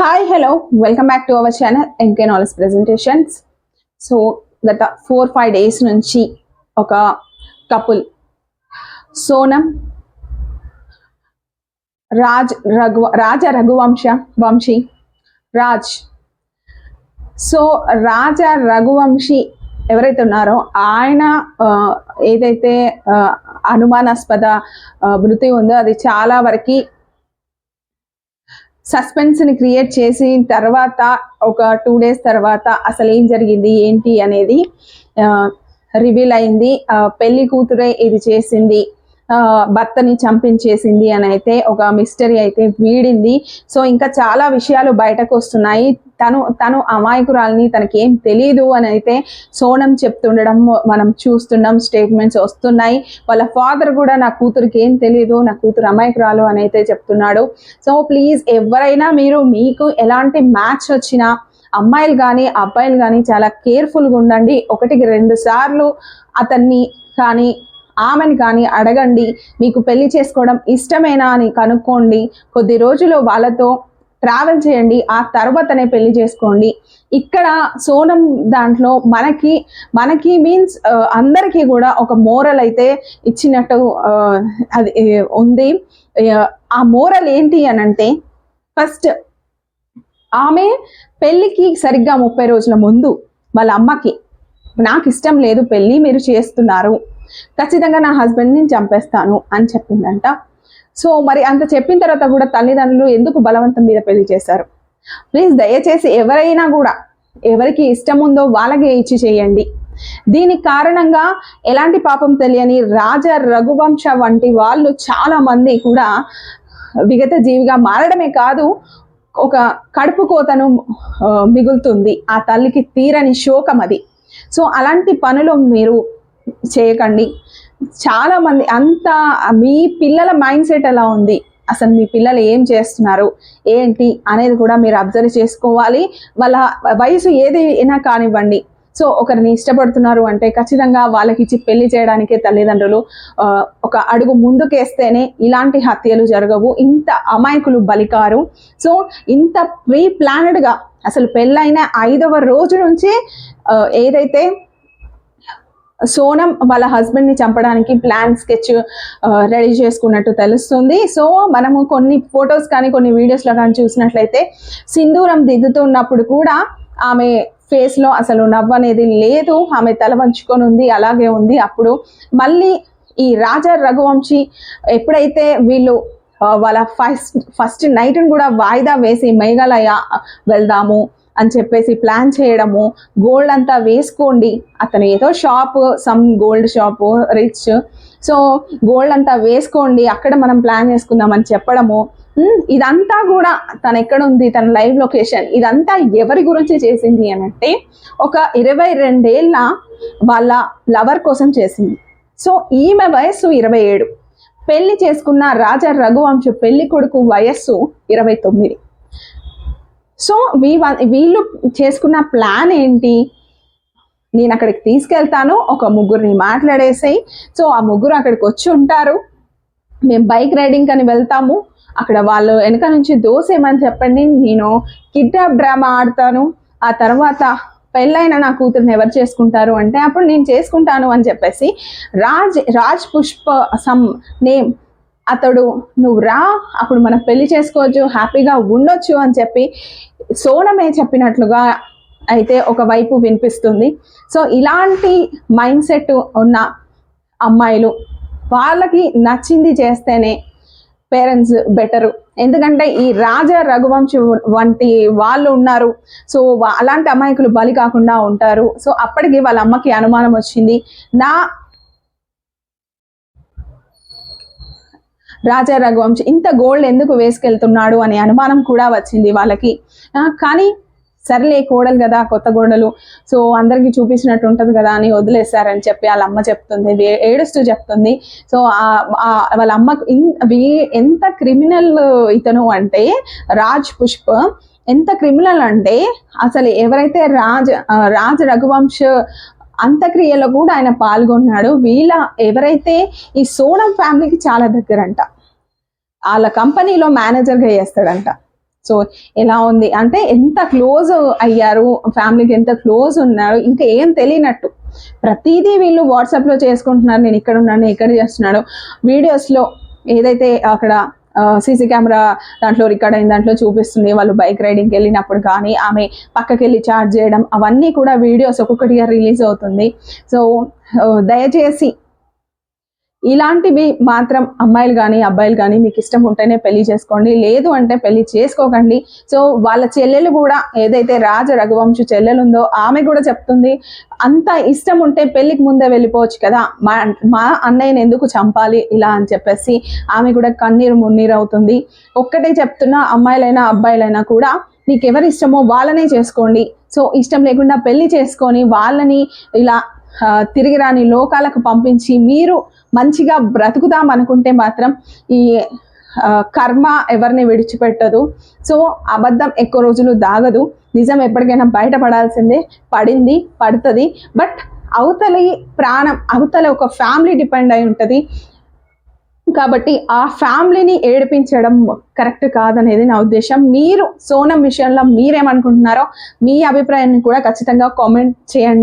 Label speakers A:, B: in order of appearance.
A: Hi hello welcome back to our channel M K knowledge presentations so గత four five days నుంచి ఒక couple Sonam Raj Raghu Raja Raghuvansh Vamsi Raj. So Raja Raghuvanshi ఎవరైతే ఉన్నారో ఆయన ఏదైతే అనుమానాస్పద మృతి ఉందో అది చాలా వరకు సస్పెన్స్ని క్రియేట్ చేసి తర్వాత ఒక టూ డేస్ తర్వాత అసలు ఏం జరిగింది ఏంటి అనేది రివీల్ అయింది. పెళ్ళి కూతురే ఇది చేసింది. భర్తని చంపించేసింది అని అయితే ఒక మిస్టరీ అయితే వీడింది. సో ఇంకా చాలా విషయాలు బయటకు వస్తున్నాయి. తను తను అమాయకురాలని తనకి ఏం తెలియదు అని అయితే సోనం చెప్తుండడం మనం చూస్తున్నాం స్టేట్మెంట్స్ వస్తున్నాయి. వాళ్ళ ఫాదర్ కూడా నా కూతురికి ఏం తెలియదు నా కూతురు అమాయకురాలు అని అయితే చెప్తున్నాడు. సో ప్లీజ్ ఎవరైనా మీరు మీకు ఎలాంటి మ్యాచ్ వచ్చినా అమ్మాయిలు కానీ అబ్బాయిలు కానీ చాలా కేర్ఫుల్గా ఉండండి. ఒకటికి రెండు సార్లు అతన్ని కానీ ఆమెను కానీ అడగండి. మీకు పెళ్ళి చేసుకోవడం ఇష్టమేనా అని కనుక్కోండి. కొద్ది రోజులు వాళ్ళతో ట్రావెల్ చేయండి. ఆ తర్వాతనే పెళ్ళి చేసుకోండి. ఇక్కడ సోనం దాంట్లో మనకి మనకి మీన్స్ అందరికీ కూడా ఒక మోరల్ అయితే ఇచ్చినట్టు అది ఉంది. ఆ మోరల్ ఏంటి అని అంటే ఫస్ట్ ఆమె పెళ్ళికి సరిగ్గా ముప్పై రోజుల ముందు వాళ్ళ అమ్మకి నాకు ఇష్టం లేదు పెళ్ళి మీరు చేస్తున్నారు. ఖచ్చితంగా నా హస్బెండ్ని చంపేస్తాను అని చెప్పిందంట. సో మరి అంత చెప్పిన తర్వాత కూడా తల్లిదండ్రులు ఎందుకు బలవంతం మీద పెళ్ళి చేశారు? ప్లీజ్ దయచేసి ఎవరైనా కూడా ఎవరికి ఇష్టం ఉందో వాళ్ళకే ఇచ్చి చేయండి. దీనికి కారణంగా ఎలాంటి పాపం తెలియని రాజ రఘువంశ వంటి వాళ్ళు చాలా మంది కూడా విగత జీవిగా మారడమే కాదు ఒక కడుపు కోతను మిగులుతుంది. ఆ తల్లికి తీరని శోకం అది సో అలాంటి పనులు మీరు చేయకండి. చాలా మంది అంత మీ పిల్లల మైండ్ సెట్ ఎలా ఉంది? అసలు మీ పిల్లలు ఏం చేస్తున్నారు? ఏంటి? అనేది కూడా మీరు అబ్జర్వ్ చేసుకోవాలి. వాళ్ళ వయసు ఏది అయినా కానివ్వండి. సో ఒకరిని ఇష్టపడుతున్నారు అంటే ఖచ్చితంగా వాళ్ళకి ఇచ్చి పెళ్ళి చేయడానికే తల్లిదండ్రులు ఒక అడుగు ముందుకేస్తేనే ఇలాంటి హత్యలు జరగవు. ఇంత అమాయకులు బలికారు. సో ఇంత ప్రీ ప్లానెడ్గా అసలు పెళ్ళైన ఐదవ రోజు నుంచి ఏదైతే సోనం వాళ్ళ హస్బెండ్ని ని చంపడానికి ప్లాన్ స్కెచ్ రెడీ చేసుకున్నట్టు తెలుస్తుంది. సో మనము కొన్ని ఫొటోస్ కానీ కొన్ని వీడియోస్లో కానీ చూసినట్లయితే సింధూరం దిద్దుతున్నప్పుడు కూడా ఆమె ఫేస్లో అసలు నవ్వు అనేది లేదు. ఆమె తల వంచుకొని ఉంది అలాగే ఉంది. అప్పుడు మళ్ళీ ఈ రాజా రఘువంశీ ఎప్పుడైతే వీళ్ళు వాళ్ళ ఫస్ట్ ఫస్ట్ నైట్ని కూడా వాయిదా వేసి మేఘాలయ వెళ్దాము అని చెప్పేసి ప్లాన్ చేయడము గోల్డ్ అంతా వేసుకోండి. అతను ఏదో shop some gold shop rich so gold అంతా వేసుకోండి. అక్కడ మనం ప్లాన్ చేసుకుందాం అని చెప్పడము ఇదంతా కూడా తను ఎక్కడ ఉంది తన లైవ్ లొకేషన్ ఇదంతా ఎవరి గురించి చేసింది అని అంటే ఒక ఇరవై రెండేళ్ళ వాళ్ళ లవర్ కోసం చేసింది. సో ఈమె వయస్సు ఇరవై ఏడు. పెళ్ళి చేసుకున్న రాజా రఘువంశ పెళ్ళి కొడుకు వయస్సు ఇరవై తొమ్మిది. సో వీ వీళ్ళు చేసుకున్న ప్లాన్ ఏంటి? నేను అక్కడికి తీసుకెళ్తాను ఒక ముగ్గురిని మాట్లాడేసాయి. సో ఆ ముగ్గురు అక్కడికి వచ్చి ఉంటారు. మేము బైక్ రైడింగ్ అని వెళ్తాము. అక్కడ వాళ్ళు వెనక నుంచి దోసేయమని చెప్పండి. నేను కిడ్నాప్ డ్రామా ఆడతాను. ఆ తర్వాత పెళ్ళైన నా కూతురుని ఎవరు చేసుకుంటారు అంటే అప్పుడు నేను చేసుకుంటాను అని చెప్పేసి రాజ్ రాజ్ పుష్ప సమ్ నేమ్ అతడు నువ్వు రా అప్పుడు మనం పెళ్ళి చేసుకోవచ్చు హ్యాపీగా ఉండొచ్చు అని చెప్పి సోనమే చెప్పినట్లుగా అయితే ఒకవైపు వినిపిస్తుంది. సో ఇలాంటి మైండ్ సెట్ ఉన్న అమ్మాయిలు వాళ్ళకి నచ్చింది చేస్తేనే పేరెంట్స్ బెటరు. ఎందుకంటే ఈ రాజా రఘువంశ వంటి వాళ్ళు ఉన్నారు. సో అలాంటి అమాయకులు బలి కాకుండా ఉంటారు. సో అప్పటికి వాళ్ళ అమ్మకి అనుమానం వచ్చింది. నా రాజా రఘువంశ్ ఇంత గోల్డ్ ఎందుకు వేసుకెళ్తున్నాడు అనే అనుమానం కూడా వచ్చింది వాళ్ళకి. కానీ సర్లే కోడలు కదా కొత్త గోడలు సో అందరికీ చూపించినట్టు ఉంటుంది కదా అని వదిలేశారని చెప్పి వాళ్ళ అమ్మ చెప్తుంది ఏడుస్తూ చెప్తుంది. సో ఆ- వాళ్ళ అమ్మ ఎంత క్రిమినల్ ఇతను అంటే రాజ్ పుష్ప ఎంత క్రిమినల్ అంటే అసలు ఎవరైతే రాజ్ రాజ్ రఘువంశ్ అంత్యక్రియలో కూడా ఆయన పాల్గొన్నాడు. వీళ్ళ ఎవరైతే ఈ సోనం ఫ్యామిలీకి చాలా దగ్గరంట వాళ్ళ కంపెనీలో మేనేజర్గా చేస్తాడంట. సో ఎలా ఉంది? అంటే ఎంత క్లోజ్ అయ్యారు? ఫ్యామిలీకి ఎంత క్లోజ్ ఉన్నారు? ఇంకా ఏం తెలియనట్టు. ప్రతిదీ వీళ్ళు వాట్సాప్లో చేసుకుంటున్నారు. నేను ఇక్కడ ఉన్నాను నేను ఇక్కడ చేస్తున్నాను. వీడియోస్లో ఏదైతే అక్కడ సీసీ కెమెరా దాంట్లో రికార్డ్ అయిన దాంట్లో చూపిస్తుంది. వాళ్ళు బైక్ రైడింగ్కి వెళ్ళినప్పుడు కానీ ఆమె పక్కకి వెళ్ళి చార్జ్ చేయడం అవన్నీ కూడా వీడియోస్ ఒక్కొక్కటిగా రిలీజ్ అవుతుంది. సో దయచేసి ఇలాంటివి మాత్రం అమ్మాయిలు కానీ అబ్బాయిలు కానీ మీకు ఇష్టం ఉంటేనే పెళ్ళి చేసుకోండి. లేదు అంటే పెళ్ళి చేసుకోకండి. సో వాళ్ళ చెల్లెలు కూడా ఏదైతే రాజ రఘువంశ చెల్లెలు ఉందో ఆమె కూడా చెప్తుంది అంత ఇష్టం ఉంటే పెళ్ళికి ముందే వెళ్ళిపోవచ్చు కదా. మా మా అన్నయ్యని ఎందుకు చంపాలి ఇలా అని చెప్పేసి ఆమె కూడా కన్నీరు మున్నీరు అవుతుంది. ఒక్కటే చెప్తున్నా అమ్మాయిలైనా అబ్బాయిలైనా కూడా నీకు ఎవరి ఇష్టమో వాళ్ళనే చేసుకోండి. సో ఇష్టం లేకుండా పెళ్ళి చేసుకొని వాళ్ళని ఇలా తిరిగి రాని లోకాలకు పంపించి మీరు మంచిగా బ్రతుకుదాం అనుకుంటే మాత్రం ఈ కర్మ ఎవరిని విడిచిపెట్టదు. సో అబద్ధం ఎక్కువ రోజులు దాగదు. నిజం ఎప్పటికైనా బయటపడాల్సిందే. పడింది పడుతుంది. బట్ అవతలి ప్రాణం అవతల ఒక ఫ్యామిలీ డిపెండ్ అయి ఉంటుంది. కాబట్టి ఆ ఫ్యామిలీని ఏడిపించడం కరెక్ట్ కాదనేది నా ఉద్దేశం. మీరు సోనం విషయంలో మీరేమనుకుంటున్నారో మీ అభిప్రాయాన్ని కూడా ఖచ్చితంగా కామెంట్ చేయండి.